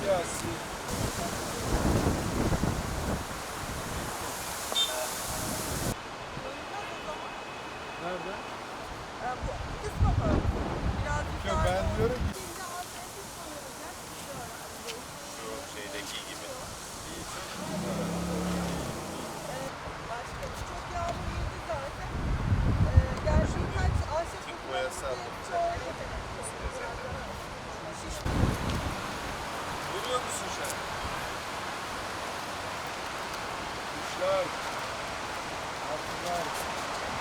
siyasi, Nerede? Ee, bu kısmı mı? Birazcık Yok daha ben diyorum ki Şu şeydeki gibi. Başka çok yağmur yedi zaten. Ee, gerçi birkaç ahşap Türk boyası alınacak.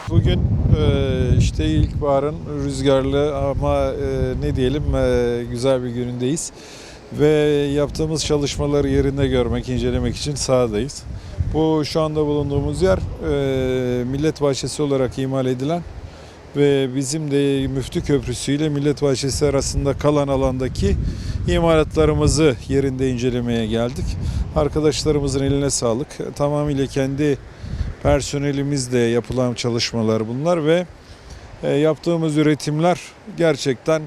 Bugün e, işte ilkbaharın rüzgarlı ama e, ne diyelim e, güzel bir günündeyiz. Ve yaptığımız çalışmaları yerinde görmek, incelemek için sahadayız. Bu şu anda bulunduğumuz yer Millet Bahçesi olarak imal edilen ve bizim de Müftü Köprüsü ile Millet Bahçesi arasında kalan alandaki imalatlarımızı yerinde incelemeye geldik. Arkadaşlarımızın eline sağlık. Tamamıyla kendi personelimizle yapılan çalışmalar bunlar ve e, yaptığımız üretimler gerçekten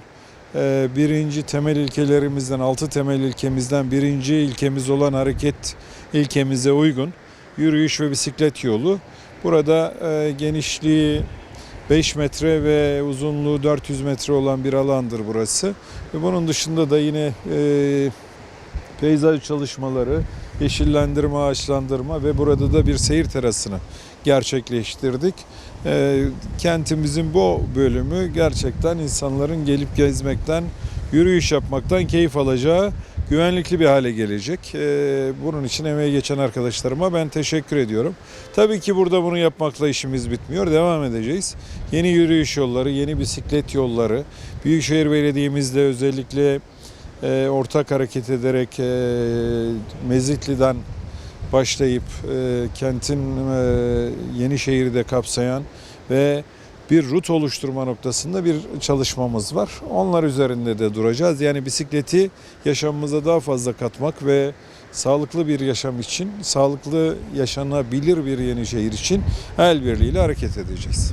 e, birinci temel ilkelerimizden, altı temel ilkemizden birinci ilkemiz olan hareket ilkemize uygun yürüyüş ve bisiklet yolu. Burada e, genişliği 5 metre ve uzunluğu 400 metre olan bir alandır burası. Ve bunun dışında da yine peyzaj çalışmaları, yeşillendirme, ağaçlandırma ve burada da bir seyir terasını gerçekleştirdik. E, kentimizin bu bölümü gerçekten insanların gelip gezmekten, yürüyüş yapmaktan keyif alacağı güvenlikli bir hale gelecek. E, bunun için emeği geçen arkadaşlarıma ben teşekkür ediyorum. Tabii ki burada bunu yapmakla işimiz bitmiyor. Devam edeceğiz. Yeni yürüyüş yolları, yeni bisiklet yolları, Büyükşehir Belediye'mizle özellikle e, ortak hareket ederek e, Mezitli'den başlayıp e, kentin e, yeni şehri de kapsayan ve bir rut oluşturma noktasında bir çalışmamız var. Onlar üzerinde de duracağız. Yani bisikleti yaşamımıza daha fazla katmak ve sağlıklı bir yaşam için, sağlıklı yaşanabilir bir yeni şehir için el birliğiyle hareket edeceğiz.